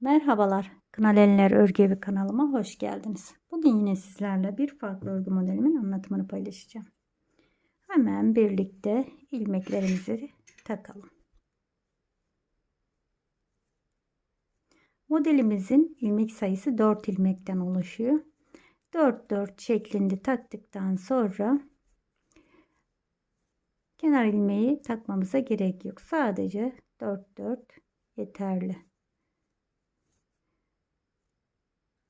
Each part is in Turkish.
Merhabalar, Kınal Enler Örgü Evi kanalıma hoş geldiniz. Bugün yine sizlerle bir farklı örgü modelimin anlatımını paylaşacağım. Hemen birlikte ilmeklerimizi takalım. Modelimizin ilmek sayısı 4 ilmekten oluşuyor. 4 4 şeklinde taktıktan sonra kenar ilmeği takmamıza gerek yok. Sadece 4 4 yeterli.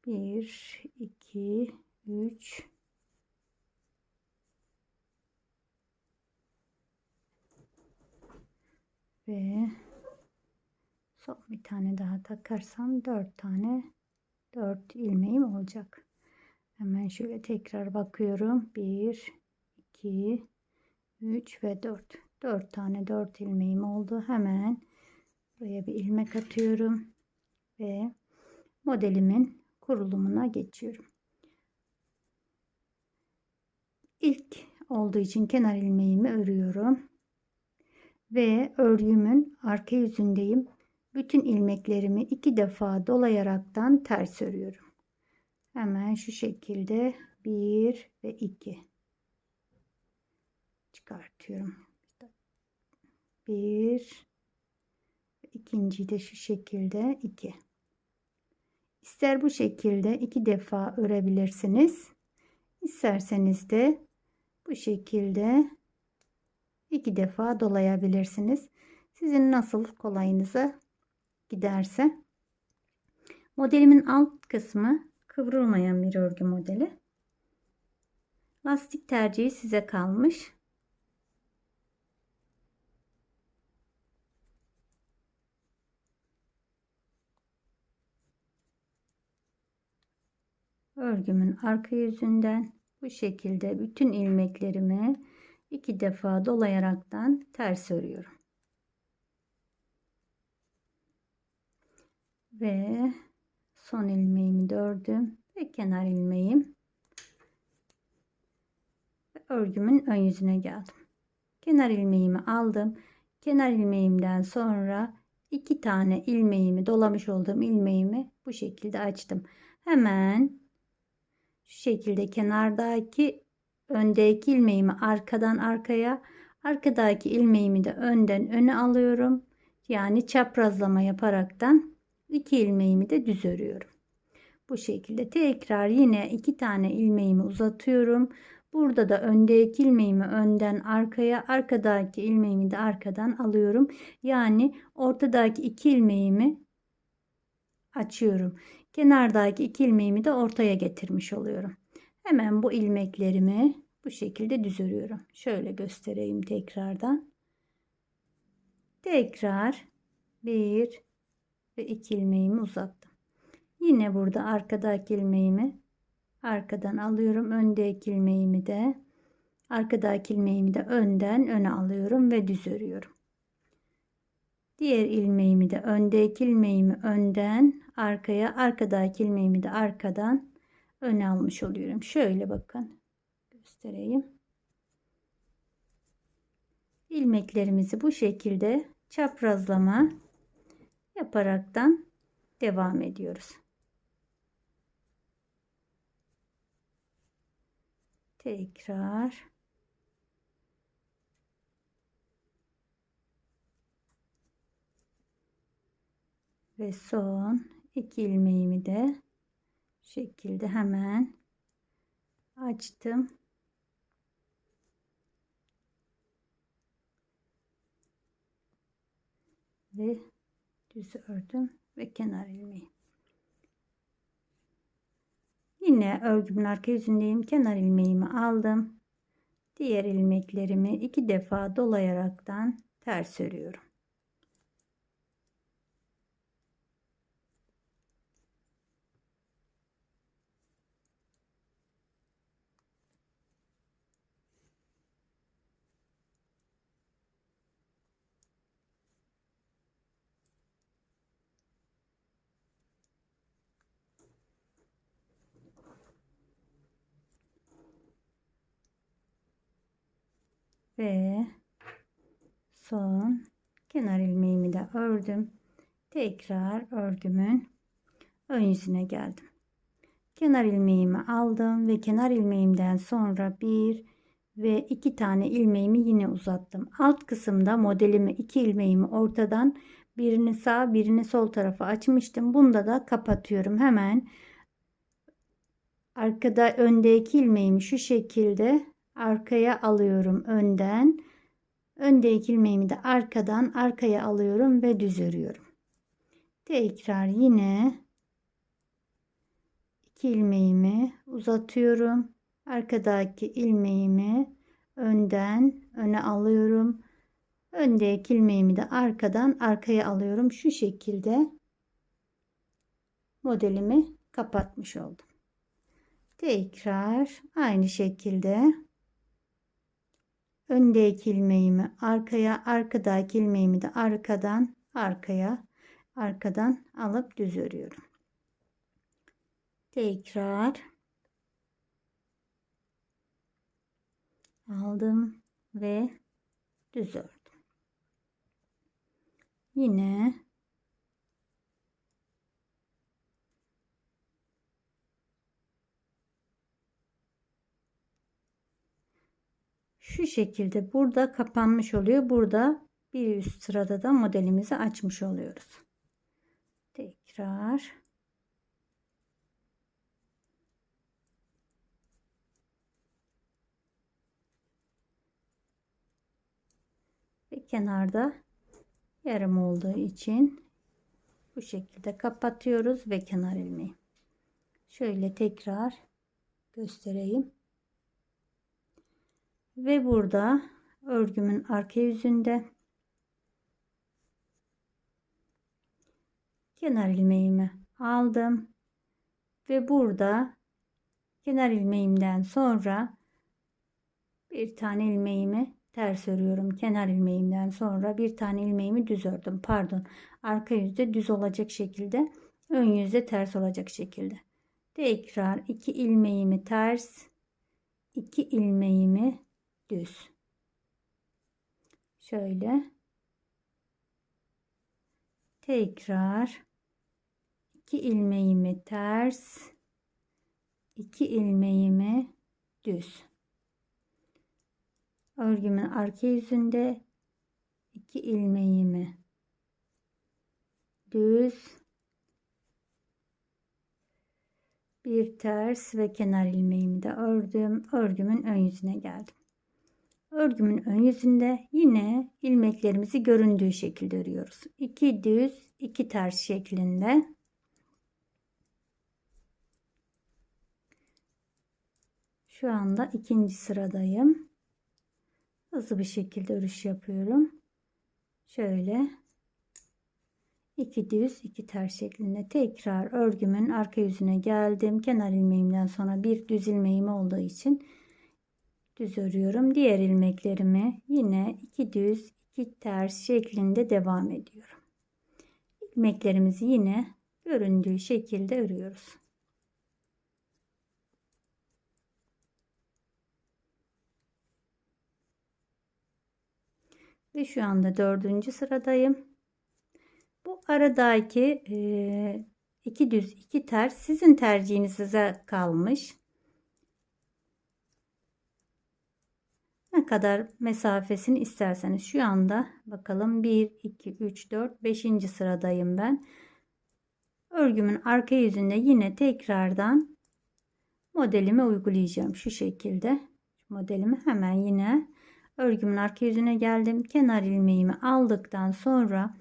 1 2 3 ve son bir tane daha takarsam 4 tane 4 ilmeğim olacak. Hemen şöyle tekrar bakıyorum. 1 2 3 ve 4. 4 tane 4 ilmeğim oldu. Hemen buraya bir ilmek atıyorum ve modelimin kurulumuna geçiyorum. İlk olduğu için kenar ilmeğimi örüyorum. Ve örgümün arka yüzündeyim. Bütün ilmeklerimi iki defa dolayaraktan ters örüyorum. Hemen şu şekilde bir ve iki çıkartıyorum. Bir ikinciyi de şu şekilde iki. İster bu şekilde iki defa örebilirsiniz. İsterseniz de bu şekilde iki defa dolayabilirsiniz. Sizin nasıl kolayınıza giderse. Modelimin alt kısmı kıvrılmayan bir örgü modeli. Lastik tercihi size kalmış. Örgümün arka yüzünden bu şekilde bütün ilmeklerimi iki defa dolayaraktan ters örüyorum. Ve son ilmeğimi de ördüm ve kenar ilmeğim örgümün ön yüzüne geldim. Kenar ilmeğimi aldım. Kenar ilmeğimden sonra iki tane ilmeğimi dolamış olduğum ilmeğimi bu şekilde açtım. Hemen şu şekilde kenardaki öndeki ilmeğimi arkadan arkaya arkadaki ilmeğimi de önden öne alıyorum. Yani çaprazlama yaparaktan iki ilmeğimi de düz örüyorum. Bu şekilde tekrar yine iki tane ilmeğimi uzatıyorum. Burada da öndeki ilmeğimi önden arkaya, arkadaki ilmeğimi de arkadan alıyorum. Yani ortadaki iki ilmeğimi açıyorum. Kenardaki iki ilmeğimi de ortaya getirmiş oluyorum. Hemen bu ilmeklerimi bu şekilde düz örüyorum. Şöyle göstereyim tekrardan. Tekrar bir ve iki ilmeğimi uzattım. Yine burada arkadaki ilmeğimi arkadan alıyorum. Öndeki ilmeğimi de arkadaki ilmeğimi de önden öne alıyorum ve düz örüyorum. Diğer ilmeğimi de öndeki ilmeğimi önden arkaya, arkadaki ilmeğimi de arkadan öne almış oluyorum. Şöyle bakın. Göstereyim. ilmeklerimizi bu şekilde çaprazlama yaparaktan devam ediyoruz. Tekrar ve son iki ilmeğimi de şekilde hemen açtım. Ve düz ördüm ve kenar ilmeği. Yine örgümün arka yüzündeyim. Kenar ilmeğimi aldım. Diğer ilmeklerimi iki defa dolayaraktan ters örüyorum. Ve son kenar ilmeğimi de ördüm. Tekrar örgümün ön yüzüne geldim. Kenar ilmeğimi aldım ve kenar ilmeğimden sonra bir ve iki tane ilmeğimi yine uzattım. Alt kısımda modelimi iki ilmeğimi ortadan birini sağ birini sol tarafa açmıştım. Bunda da kapatıyorum. Hemen arkada öndeki ilmeğimi şu şekilde arkaya alıyorum önden. Öndeki ilmeğimi de arkadan arkaya alıyorum ve düz örüyorum. Tekrar yine iki ilmeğimi uzatıyorum. Arkadaki ilmeğimi önden öne alıyorum. Öndeki ilmeğimi de arkadan arkaya alıyorum. Şu şekilde modelimi kapatmış oldum. Tekrar aynı şekilde öndeki ilmeğimi arkaya, arkadaki ilmeğimi de arkadan arkaya, arkadan alıp düz örüyorum. Tekrar aldım ve düz ördüm. Yine şu şekilde burada kapanmış oluyor. Burada bir üst sırada da modelimizi açmış oluyoruz. Tekrar ve kenarda yarım olduğu için bu şekilde kapatıyoruz ve kenar ilmeği. Şöyle tekrar göstereyim. Ve burada örgümün arka yüzünde kenar ilmeğimi aldım ve burada kenar ilmeğimden sonra bir tane ilmeğimi ters örüyorum. Kenar ilmeğimden sonra bir tane ilmeğimi düz ördüm. Pardon. Arka yüzde düz olacak şekilde, ön yüzde ters olacak şekilde. Tekrar iki ilmeğimi ters, iki ilmeğimi düz. Şöyle. Tekrar iki ilmeğimi ters, iki ilmeğimi düz örgümün arka yüzünde iki ilmeğimi düz bir ters ve kenar ilmeğimi de ördüm. Örgümün ön yüzüne geldim. Örgümün ön yüzünde yine ilmeklerimizi göründüğü şekilde örüyoruz. 2 düz, 2 ters şeklinde. Şu anda ikinci sıradayım hızlı bir şekilde örüş yapıyorum. Şöyle iki düz iki ters şeklinde tekrar örgümün arka yüzüne geldim. Kenar ilmeğimden sonra bir düz ilmeğim olduğu için düz örüyorum. Diğer ilmeklerimi yine iki düz iki ters şeklinde devam ediyorum. İlmeklerimizi yine göründüğü şekilde örüyoruz. Ve şu anda dördüncü sıradayım. Bu aradaki e, iki düz iki ters sizin tercihinize kalmış. Kadar mesafesini isterseniz şu anda bakalım 1 2 3 4 5. sıradayım ben. Örgümün arka yüzünde yine tekrardan modelimi uygulayacağım şu şekilde. Modelimi hemen yine örgümün arka yüzüne geldim. Kenar ilmeğimi aldıktan sonra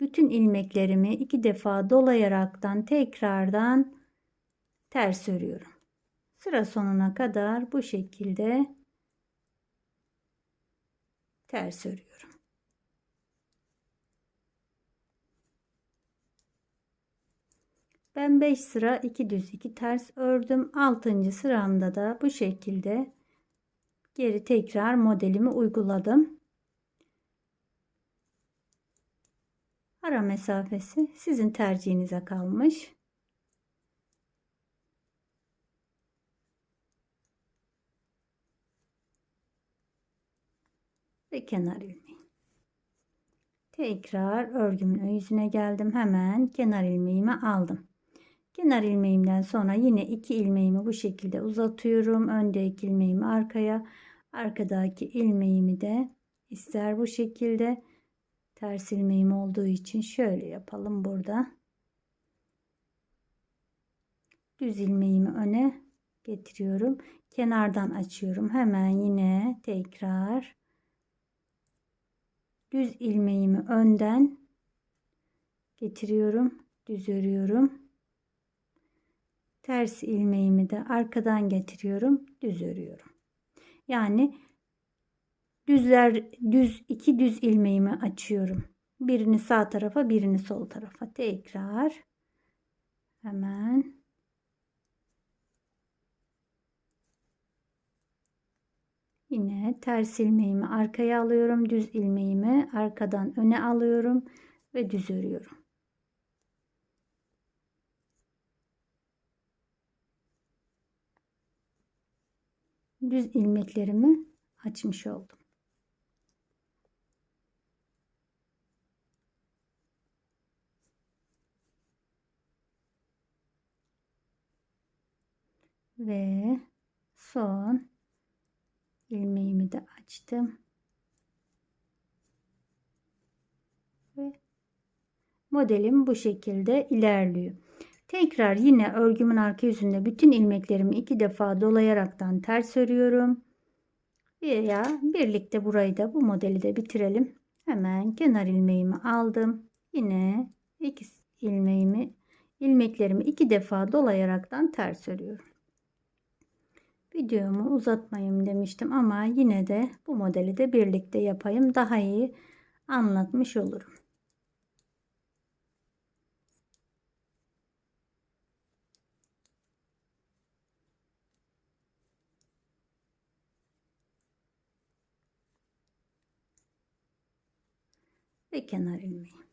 bütün ilmeklerimi iki defa dolayaraktan tekrardan ters örüyorum. Sıra sonuna kadar bu şekilde ters örüyorum. Ben 5 sıra 2 düz 2 ters ördüm. 6. sıramda da bu şekilde Geri tekrar modelimi uyguladım. Ara mesafesi sizin tercihinize kalmış. Ve kenar ilmeği. Tekrar örgümün yüzüne geldim. Hemen kenar ilmeğimi aldım. Kenar ilmeğimden sonra yine iki ilmeğimi bu şekilde uzatıyorum. Öndeki ilmeğimi arkaya, arkadaki ilmeğimi de ister bu şekilde ters ilmeğim olduğu için şöyle yapalım burada. Düz ilmeğimi öne getiriyorum. Kenardan açıyorum. Hemen yine tekrar düz ilmeğimi önden getiriyorum. Düz örüyorum. Ters ilmeğimi de arkadan getiriyorum. Düz örüyorum. Yani düzler düz iki düz ilmeğimi açıyorum. Birini sağ tarafa, birini sol tarafa. Tekrar hemen Yine ters ilmeğimi arkaya alıyorum. Düz ilmeğimi arkadan öne alıyorum ve düz örüyorum. Düz ilmeklerimi açmış oldum. Ve son ilmeğimi de açtım. Ve modelim bu şekilde ilerliyor. Tekrar yine örgümün arka yüzünde bütün ilmeklerimi iki defa dolayaraktan ters örüyorum. Veya birlikte burayı da bu modeli de bitirelim. Hemen kenar ilmeğimi aldım. Yine iki ilmeğimi ilmeklerimi iki defa dolayaraktan ters örüyorum. Videomu uzatmayayım demiştim ama yine de bu modeli de birlikte yapayım. Daha iyi anlatmış olurum. Ve kenar ilmeği.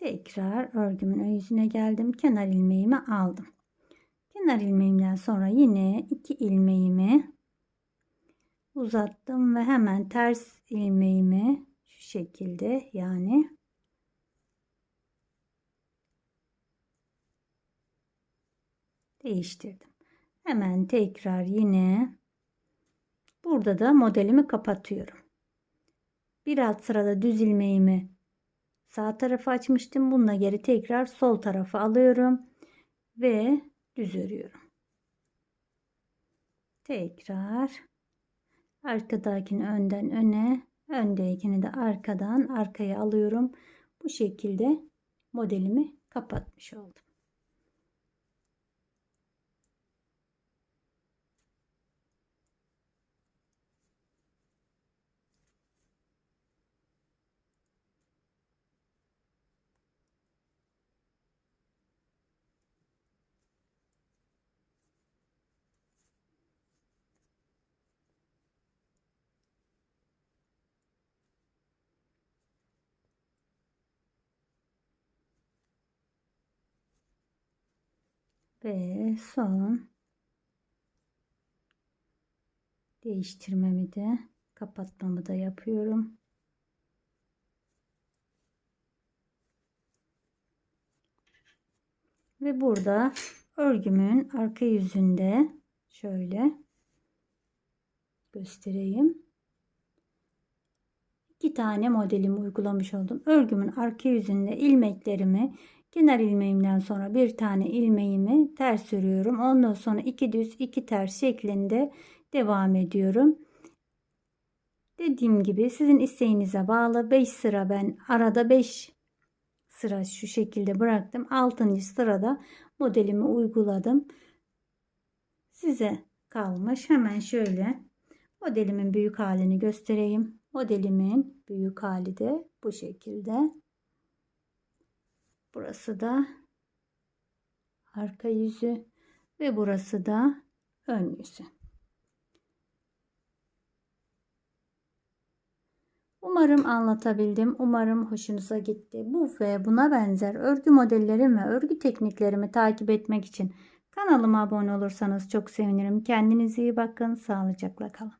Tekrar örgümün yüzüne geldim. Kenar ilmeğimi aldım. Kenar ilmeğimden sonra yine iki ilmeğimi uzattım ve hemen ters ilmeğimi şu şekilde yani değiştirdim. Hemen tekrar yine burada da modelimi kapatıyorum. Bir alt sırada düz ilmeğimi Sağ tarafı açmıştım. Bununla geri tekrar sol tarafı alıyorum ve düz örüyorum. Tekrar arkadakini önden öne, öndekini de arkadan arkaya alıyorum. Bu şekilde modelimi kapatmış oldum. Ve son değiştirmemi de kapatmamı da yapıyorum. Ve burada örgümün arka yüzünde şöyle göstereyim. İki tane modelimi uygulamış oldum. Örgümün arka yüzünde ilmeklerimi Kenar ilmeğimden sonra bir tane ilmeğimi ters örüyorum. Ondan sonra iki düz iki ters şeklinde devam ediyorum. Dediğim gibi sizin isteğinize bağlı 5 sıra ben arada 5 sıra şu şekilde bıraktım. 6. sırada modelimi uyguladım. Size kalmış. Hemen şöyle modelimin büyük halini göstereyim. Modelimin büyük hali de bu şekilde. Burası da arka yüzü ve burası da ön yüzü. Umarım anlatabildim. Umarım hoşunuza gitti. Bu ve buna benzer örgü modellerimi ve örgü tekniklerimi takip etmek için kanalıma abone olursanız çok sevinirim. Kendinize iyi bakın. Sağlıcakla kalın.